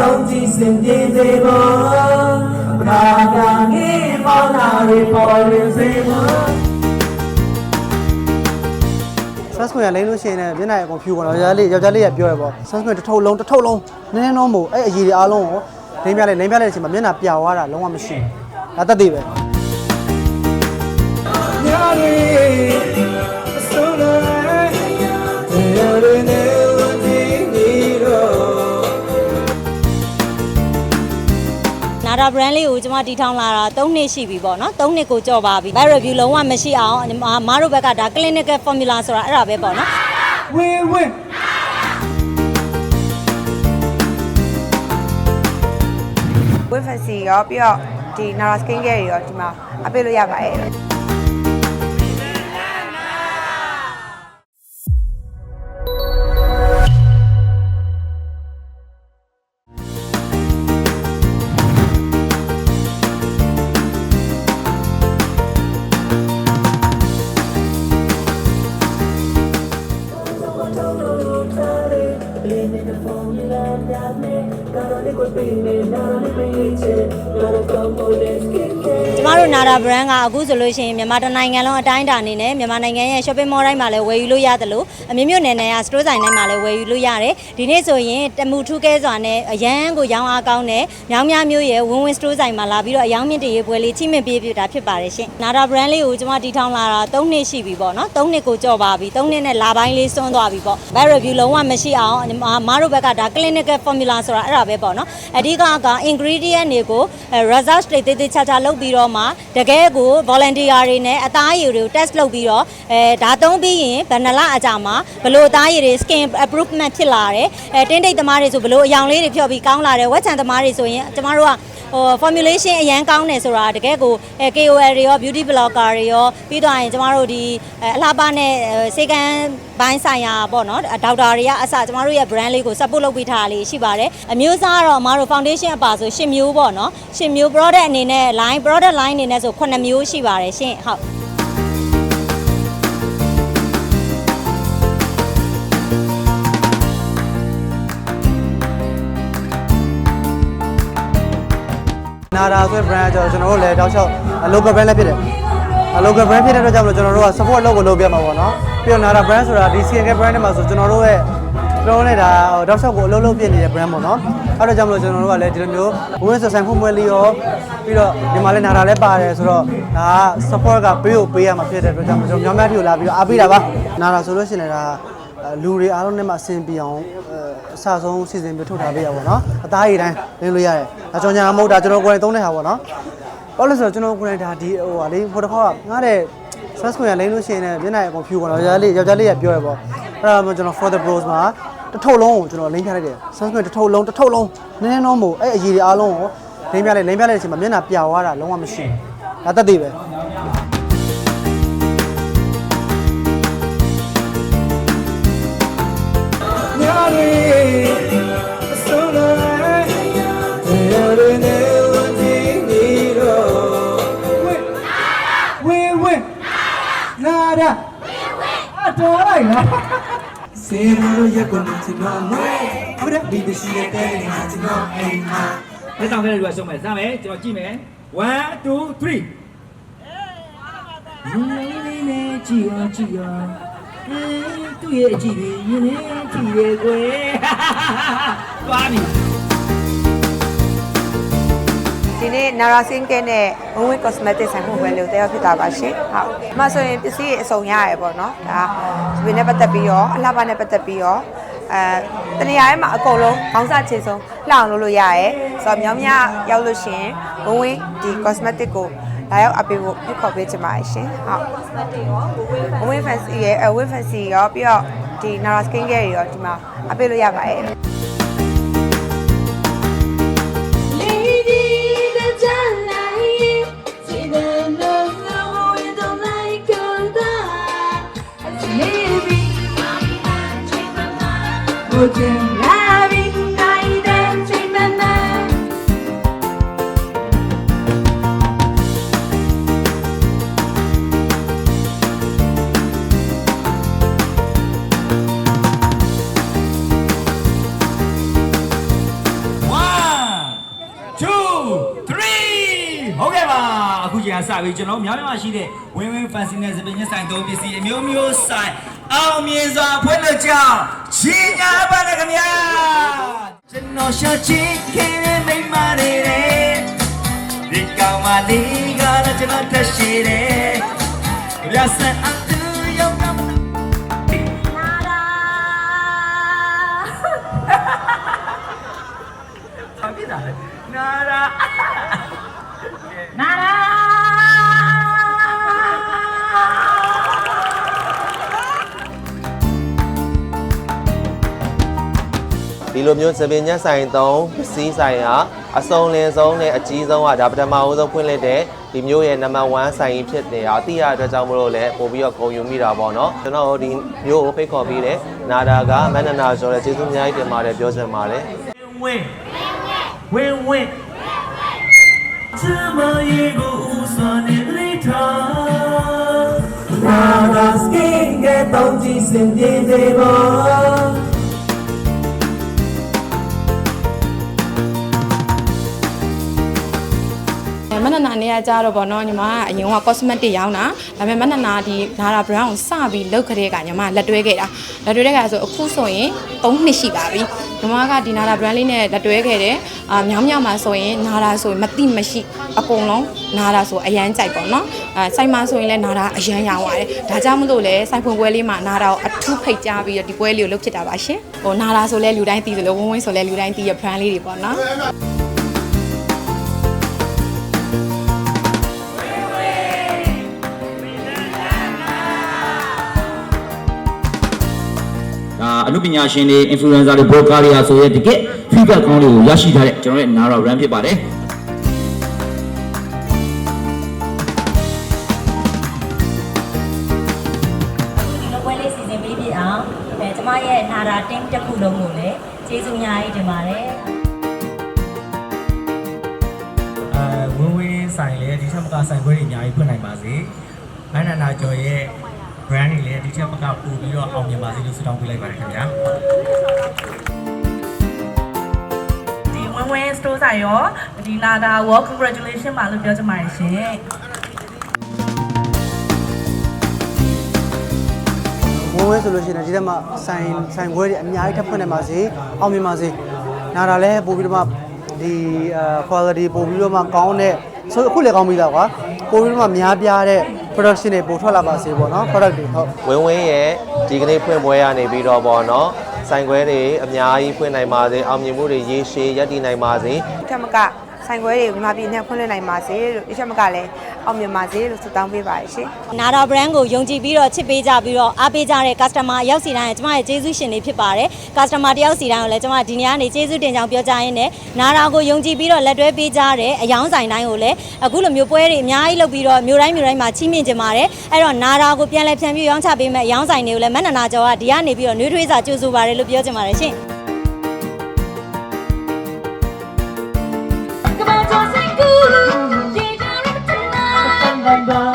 သုံးကြည့်စင်ပြေစေဖို့ဘာသာငေးမောင်းလာတွေပေါ်ရင်စေဖို့ sunscreen ကလိမ့်လို့ရှိရင်လည်းမျက်နှာအကုန်ဖြူကုန်တော့ယောက်ျားလေးယောက်ျားလေးကပြောရပေါ့ sunscreen တစ်ထုပ်လုံးတစ်ထုပ်လုံးနည်းနည်းလုံးမို့အဲ့အရည်တွေအားလုံးကိုလိမ့်ပြလိုက်လိမ့်ပြလိုက်တဲ့အချိန်မှာမျက်နှာပြာသွားတာလုံးဝမရှိဘူးဒါတက်သေးပဲညာရီဆိုး ဒါ brand လေးကိုကျွန်မတီထောင်လာတာ3နှစ်ရှိပြီပေါ့နော်3နှစ်ကိုကြော်ပါပြီ bad review လုံးဝမရှိအောင်ညီမမတို့ဘက်ကဒါ clinical formula ဆိုတာအဲ့ဒါပဲပေါ့နော်ဝင်းဝင်းဝင်းဖန်စီရောပြီးတော့ဒီ Nara Skin Care တွေရောဒီမှာအပေးလို့ရပါတယ် မတို့နာဒါ brand ကအခုဆိုလို့ရှိရင်မြန်မာတိုင်းနိုင်ငံလုံးအတိုင်းအတာအနေနဲ့မြန်မာနိုင်ငံရဲ့ shopping mall တိုင်းမှာလည်းဝယ်ယူလို့ရတယ်လို့အမျိုးမျိုးနယ်နယ်က store ဆိုင်တိုင်းမှာလည်းဝယ်ယူလို့ရတယ်ဒီနေ့ဆိုရင်တမူထူးကဲစွာနဲ့အရန်ကိုရောင်းအားကောင်းတဲ့မြောင်းများမျိုးရဲ့ဝင်းဝင်း store ဆိုင်မှာလာပြီးတော့အယောင်းမြင့်တရေပွဲလေးချိမင်ပေးပြတာဖြစ်ပါတယ်ရှင်နာဒါ brand လေးကိုကျမတီထောင်လာတာ3နှစ်ရှိပြီပေါ့နော်3နှစ်ကိုကြော်ပါပြီ3နှစ်နဲ့လာပိုင်းလေးစွန်းသွားပြီပေါ့ bad review လုံးဝမရှိအောင်ညီမမတို့ဘက်ကဒါ clinical formula ဆိုတာအဲ့ဒါပဲပေါ့နော်အဓိကက ingredient တွေကိုအဲ result တွေတေးသေးချာချာလုပ်ပြီးတော့မှတကယ်ကို volunteer တွေနဲ့အသားရည်တွေကို test လုပ်ပြီးတော့အဲဒါသုံးပြီးရင်ဘယ်နှလအကြာမှာဘလို့အသားရည်တွေ skin improvement ဖြစ်လာတယ်အဲတင်းတိတ်သမားတွေဆိုဘလို့အယောင်လေးတွေဖြော့ပြီးကောင်းလာတယ်ဝက်ချန်သမားတွေဆိုရင်ကျမတို့က ဟို formulation အရန်ကောင်းတယ်ဆိုတာတကယ်ကိုအဲ KOL တွေရော beauty blogger တွေရောပြီးတော့ရင်ကျမတို့ဒီအဲအလားပါနဲ့စေကန်းဘိုင်းဆိုင်ရာပေါ့နော်ဒေါက်တာတွေကအစကျမတို့ရဲ့ brand လေးကို support လုပ်ပေးထားတာလေးရှိပါတယ်အမျိုးအစားကတော့အမတို့ foundation အပါဆို10မျိုးပေါ့နော်10မျိုး product အနေနဲ့ line product line အနေနဲ့ဆို9မျိုးရှိပါတယ်ရှင်ဟုတ် နာဒါဆိုတဲ့ brand ကကျွန်တော်တို့လည်းတောက်လျှောက် local brand လည်းဖြစ်တယ် local brand ဖြစ်တဲ့အတွက်ကြောင့်မလို့ကျွန်တော်တို့က support လုပ်ကိုလုပ်ပြမှာပေါ့နော်ပြီးတော့နာဒါ brand ဆိုတာဒီ CNK brand ထဲမှာဆိုကျွန်တော်တို့ရဲ့ကျွန်တော်တို့လည်းဒါတောက်လျှောက်ကိုအလုပ်လုပ်ပြနေတဲ့ brand ပေါ့နော်အဲ့တော့ကြောင့်မလို့ကျွန်တော်တို့ကလည်းဒီလိုမျိုးဝင်းဆက်ဆိုင်ဖွင့်ပွဲလေးရောပြီးတော့ဒီမှာလည်းနာဒါလည်းပါတယ်ဆိုတော့ဒါက support ကပေးကိုပေးရမှာဖြစ်တဲ့အတွက်ကြောင့်ကျွန်တော်များများထီကိုလာပြီးတော့အားပေးတာပါနာဒါဆိုလို့ရှိရင်လည်းဒါ လူတွေအားလုံးနဲ့မှအဆင်ပြေအောင်အစဆုံးစီစဉ်ပြထုတ်ထားပေးရပါတော့။အသားရည်တိုင်းလင်းလို့ရတယ်။ဒါကြောင့်ညာမဟုတ်တာကျွန်တော်ကိုယ်တိုင်သုံးတဲ့ဟာပေါ့နော်။ဘာလို့လဲဆိုတော့ကျွန်တော်ကိုယ်တိုင်ဒါဒီဟိုဟာလေးဟိုတစ်ခါကငားတဲ့ sunscreen ကလိမ့်လို့ရှိရင်လည်းမျက်နှာအကုန်ဖြူကုန်တော့ယောက်ျားလေးယောက်ျားလေးကပြောရပေါ့။အဲ့ဒါမှကျွန်တော် for the pros မှာတစ်ထုပ်လုံးကိုကျွန်တော်လိမ့်ပြလိုက်တယ်။ sunscreen တစ်ထုပ်လုံးတစ်ထုပ်လုံးနည်းနည်းလုံးမို့အဲ့အရည်တွေအားလုံးကိုလိမ့်ပြလိုက်လိမ့်ပြလိုက်တဲ့အချိန်မှာမျက်နှာပြာသွားတာလုံးဝမရှိဘူး။ဒါတက်သေးပဲ။ ညာရီဆိုးတယ်တရားရင်းနေဝင်နေတော့ဝင်းဝင်းဝင်းနာဒါဝင်းဝင်းအတော်လိုက်လားစေရလို့ရက်ကုန်ချင်တော့မဲဟုတ်တယ်ဒီတရှိတဲ့တဲ့နေချင်တော့အိမ်မှာလက်ဆောင်ခဲ့တဲ့လူကရှုံးမယ်စမ်းမယ်ကျွန်တော်ကြည့်မယ်1 2 3အေးလေးနဲ့ကြည့်ရကြည့်ရ အေးသူ့ရဲ့အကြည့်တွေရင်းနေကြည့်ရဲ့ကွယ်သွားပြီဒီနေ့ Nara Skin Care နဲ့ Win Cosmetic ဆိုင်မှုပွဲလေးကိုတက်ရောက်ဖြစ်တာပါရှင်ဟုတ်အမှဆိုရင်ပစ္စည်းအစုံရရပေါ့နော်ဒါဒီနဲ့ပတ်သက်ပြီးရောအလှပနဲ့ပတ်သက်ပြီးရောအဲတနေရာထဲမှာအကုန်လုံးခေါင်းစားချေဆုံးလှအောင်လုပ်လို့ရရဲဆိုတော့မြောင်းမြရောက်လို့ရှိရင် Win ဒီ cosmetic ကို လာရောက်အပေးဖို့ဖိတ်ခေါ်ပေးချင်ပါတယ်ရှင်ဟုတ် Win Fancy ရဲ့ Win Fancy ရောပြီးတော့ဒီ Nara Skin Care တွေရောဒီမှာအပေးလို့ရပါတယ် Lady, the daylight, စပြီးကျွန်တော်မြောင်းမြောင်းရှိတဲ့ဝင်းဝင်း fancy နဲ့စပင်းညဆိုင်သုံးပစ္စည်းအမျိုးမျိုးဆိုင်အောင်မြင်စွာဖွင့်လှစ်ကြောင်းချင်းညာပါနဲ့ခင်ဗျာကျွန်တော်ရှာချင်ခဲ့တဲ့မိမတွေတဲ့ဒီကောင်မလေးကလည်းကျွန်တော်တက်ရှိတယ်ဗျာဆန်အတူရောက်တော့ဘာဖြစ်တာလဲနာရာ ဒီလိုမျိုးစပင်ညက်ဆိုင်3ပစ္စည်းဆိုင်ဟာအစုံလင်ဆုံးနဲ့အကြီးဆုံးကဒါပထမအဦးဆုံးဖွင့်လှစ်တဲ့ဒီမျိုးရဲ့နံပါတ်1ဆိုင်ရင်ဖြစ်နေတာအတိအအတွက်ကြောင့်မလို့လည်းပို့ပြီးတော့ဂုဏ်ယူမိတာပေါ့နော်ကျွန်တော်ဒီမျိုးကိုဖိတ်ခေါ်ပြီးတဲ့နာတာကမန္တနာဆိုတဲ့ကျေးဇူးအများကြီးတင်ပါတယ်ပြောချင်ပါတယ်ဝင်းဝင်းဝင်းချမ်းမရေကိုဦးစွာနဲ့လိထား Now I'm scared, get down, just in the day, ပြေသေးပါမနနာနေရကြတော့ဗောနော်ညီမကအရင်က cosmetic ရောင်းတာဒါပေမဲ့မနနာဒီနာရာ brand ကိုစပြီးလုပ်ခတဲ့ကညီမလက်တွဲခဲ့တာလက်တွဲတဲ့ကဆိုအခုဆိုရင်3နှစ်ရှိပါပြီညီမကဒီနာရာ brand လေးနဲ့လက်တွဲခဲ့တယ်အာမြောင်းမြောင်းမှာဆိုရင်နာရာဆိုရင်မတိမရှိအကုန်လုံးနာရာဆိုအရန်ကြိုက်ပေါ့နော်အဲစိုက်မှာဆိုရင်လည်းနာရာအရန်ရောင်းရတယ်ဒါကြောင့်မလို့လဲစိုက်ဖွင့်ပွဲလေးမှာနာရာကိုအထူးဖိတ်ကြားပြီးတော့ဒီပွဲလေးကိုလုပ်ဖြစ်တာပါရှင်ဟိုနာရာဆိုလဲလူတိုင်းသိသလိုဝင်းဝင်းဆိုလဲလူတိုင်းသိရ brand လေးတွေပေါ့နော် အမှုပညာရှင်တွေ influencer တွေ blogger တွေအားဆိုရဲတကယ် feedback ကောင်းလေးကိုရရှိထားတဲ့ကျွန်တော်ရဲ့ Nara brand ဖြစ်ပါတယ်ဒီလိုပွဲလေးစီစဉ်ပေးပြအောင်အဲကျမရဲ့နာရာတင်းတစ်ခုလုံးကိုလည်းကျေးဇူးအများကြီးတင်ပါတယ်အဲဝင်းဝင်းဆိုင်လေဒီချက်မကဆိုင်ခွဲတွေအများကြီးဖွင့်နိုင်ပါစေမန္တနာကျော်ရဲ့ brand တွေလည်းဒီချက်မကပို့ပြီးတော့အောင်မြင်ပါစေလို့ဆုတောင်းပေးလိုက်ပါတယ်ခင်ဗျာဒီဝင်းဝင်း store ဆိုင်ရောဒီနာတာရော congratulation ပါလို့ပြောချင်ပါတယ်ရှင်ဝင်းဝဲဆိုလို့ရှိရင်ဒီတက်မှာဆိုင်ဆိုင်ခွဲတွေအများကြီးထပ်ဖွင့်နေပါစေအောင်မြင်ပါစေနာတာလည်းပို့ပြီးတော့မှဒီအာ quality ပို့ပြီးတော့မှကောင်းတဲ့ဆိုအခုလည်းကောင်းပြီလားကွာပို့ပြီးတော့မှများပြားတဲ့ production တွေပို့ထွက်လာပါစေပေါ့နော် product တွေဟုတ်ဝင်းဝင်းရဲ့ဒီကနေ့ဖွင့်ပွဲရနေပြီးတော့ပေါ့နော်ဆိုင်ခွဲတွေအများကြီးဖွင့်နိုင်ပါစေအောင်မြင်မှုတွေရေရှည်ရပ်တည်နိုင်ပါစေထက်မက ဆိုင်ခွဲတွေမြန်မာပြည်နဲ့ဖွင့်လှစ်နိုင်ပါစေလို့ဒီထက်မကလည်းအောင်မြင်ပါစေလို့ဆုတောင်းပေးပါတယ်ရှင်နာရာ brand ကိုယုံကြည်ပြီးတော့ချစ်ပေးကြပြီးတော့အားပေးကြတဲ့ customer အရောက်စီတိုင်းကကျမရဲ့ကျေးဇူးရှင်တွေဖြစ်ပါတယ် customer တယောက်စီတိုင်းကိုလည်းကျမဒီနေ့ကနေကျေးဇူးတင်ကြောင်းပြောကြရင်းနဲ့နာရာကိုယုံကြည်ပြီးတော့လက်တွဲပေးကြတဲ့အယောင်းဆိုင်တိုင်းကိုလည်းအခုလိုမျိုးပွဲတွေအများကြီးလုပ်ပြီးတော့မျိုးတိုင်းမျိုးတိုင်းမှာချီးမြှင့်ကြပါတယ်အဲ့တော့နာရာကိုပြန်လဲဖြန်ပြီးရောင်းချပေးမဲ့အယောင်းဆိုင်တွေကိုလည်းမန္တနာကျော်ကဒီကနေပြီးတော့နှွေးထွေးစာကြိုဆိုပါတယ်လို့ပြောချင်ပါတယ်ရှင် Bamba.